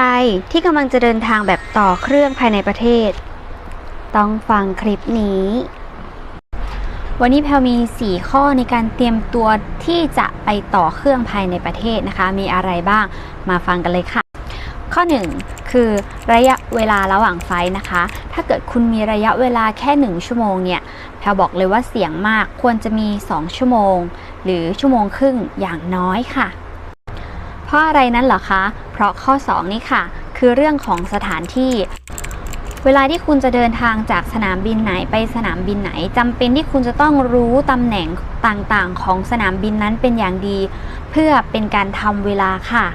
รที่กำลังจะเดินทางแบบต่อเครื่องภายในประเทศ ต้องฟังคลิปนี้ วันนี้แพลมี 4 ข้อในการเตรียมตัวที่จะไปต่อเครื่องภายในประเทศนะคะ มีอะไรบ้างมาฟังกันเลยค่ะ ข้อ 1 คือระยะเวลาระหว่างไฟนะคะ ถ้าเกิดคุณมีระยะเวลาแค่ 1 ชั่วโมงเนี่ยแพลบอกเลยว่าเสี่ยงมากควรจะมี 2 ชั่วโมง หรือชั่วโมงครึ่งอย่างน้อยค่ะ เพราะอะไรนั้นเหรอคะ เพราะข้อ 2 นี้ค่ะ คือเรื่องของสถานที่ เวลาที่คุณจะเดินทางจากสนามบินไหนไปสนามบินไหนจำเป็นที่คุณจะต้องรู้ตำแหน่งต่างๆ ของสนามบินนั้นเป็นอย่างดี เพื่อเป็นการทำเวลาค่ะ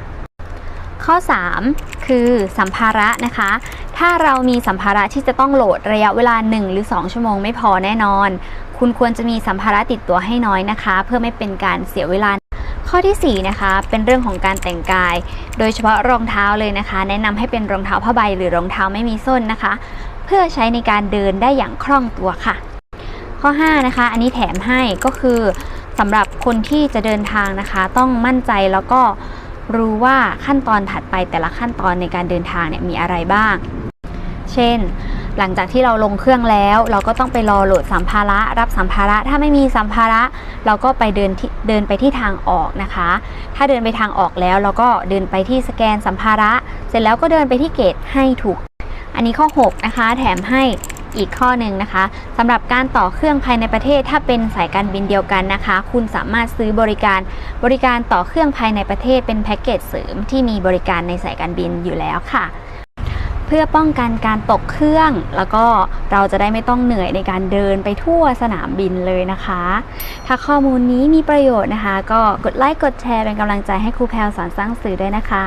ข้อ 3 คือสัมภาระนะคะ ถ้าเรามีสัมภาระที่จะต้องโหลดระยะเวลา 1 หรือ 2 ชั่วโมงไม่พอแน่นอน คุณควรจะมีสัมภาระติดตัวให้น้อยนะคะ เพื่อไม่เป็นการเสียเวลา ข้อทีสี่4นะคะเป็นเรื่องของการแต่งกาย โดยเฉพาะรองเท้าเลยนะคะ แนะนำให้เป็นรองเท้าผ้าใบ หรือรองเท้าไม่มีส้นนะคะ เพื่อใช้ในการเดินได้อย่างคล่องตัวค่ะ ข้อ5นะคะอันนี้แถมให้ก็คือสำหรับคนที่จะเดินทางนะคะ ต้องมั่นใจแล้วก็รู้ว่าขั้นตอนถัดไปแต่ละขั้นตอนในการเดินทางเนี่ยมีอะไรบ้าง เช่น หลังจากที่เราลงเครื่องแล้ว เราก็ต้องไปรอโหลดสัมภาระ รับสัมภาระ ถ้าไม่มีสัมภาระ เราก็ไปเดินเดินไปที่ทางออกนะคะ ถ้าเดินไปทางออกแล้ว เราก็เดินไปที่สแกนสัมภาระ เสร็จแล้วก็เดินไปที่เกตให้ถูก อันนี้ข้อ 6 นะคะ แถมให้อีกข้อหนึ่งนะคะสำหรับการต่อเครื่องภายในประเทศถ้าเป็นสายการบินเดียวกันนะคะ คุณสามารถซื้อบริการบริการต่อเครื่องภายในประเทศเป็นแพ็กเกจเสริมที่มีบริการในสายการบินอยู่แล้วค่ะ พื่อป้องกันการตกเครื่อง แล้วก็เราจะได้ไม่ต้องเหนื่อยในการเดินไปทั่วสนามบินเลยนะคะ ถ้าข้อมูลนี้มีประโยชน์นะคะ ก็กดไลค์กดแชร์เป็นกำลังใจให้ครูแพลวสอนสร้างสื่อด้วยนะคะ